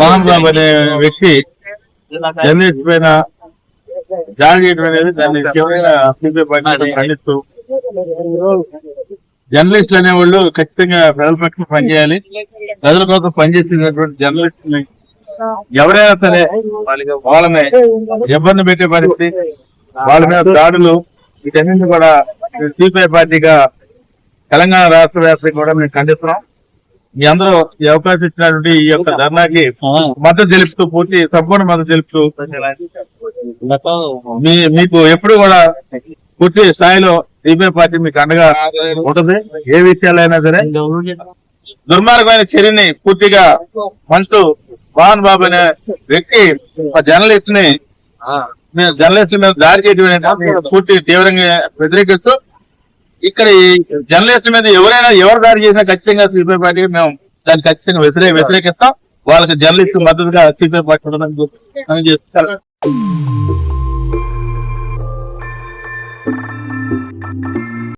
మోహన్ బాబు అనే వ్యక్తి జర్నలిస్ట్ పైన జారీ చేయడం అనేది దాన్ని పార్టీ ఖండిస్తూ జర్నలిస్టులు అనేవాళ్ళు ఖచ్చితంగా ప్రజల పక్షం పనిచేయాలి. ప్రజల కోసం పనిచేస్తున్నటువంటి జర్నలిస్ట్ ఎవరైనా సరే వాళ్ళని ఇబ్బంది పెట్టే పరిస్థితి వాళ్ళ మీద దాడులు వీటన్నింటినీ కూడా సిపిఐ పార్టీగా తెలంగాణ రాష్ట్ర వ్యాప్తంగా కూడా మేము ఖండిస్తున్నాం. మీ అందరూ ఈ అవకాశం ఇచ్చినటువంటి ఈ యొక్క ధర్నాకి మద్దతు తెలుపుతూ పూర్తి సంపూర్ణ మద్దతు తెలుపుతూ మీ మీకు ఎప్పుడు కూడా పూర్తి స్థాయిలో సిపిఐ పార్టీ మీకు అండగా ఉంటుంది. ఏ విషయాలైనా సరే దుర్మార్గమైన చర్యని పూర్తిగా మంటూ మోహన్ బాబు అనే వ్యక్తి ఒక జర్నలిస్ట్ని మేము జర్నలిస్ట్ మీద దాడి చేయడం పూర్తి తీవ్రంగా వ్యతిరేకిస్తూ ఇక్కడ ఈ జర్నలిస్ట్ మీద ఎవరైనా ఎవరు దాడి చేసినా ఖచ్చితంగా సిపిఐ పార్టీ మేము దాన్ని ఖచ్చితంగా వ్యతిరేక వ్యతిరేకిస్తాం. వాళ్ళకి జర్నలిస్ట్ మద్దతుగా సిపిఐ పార్టీ ఉండదని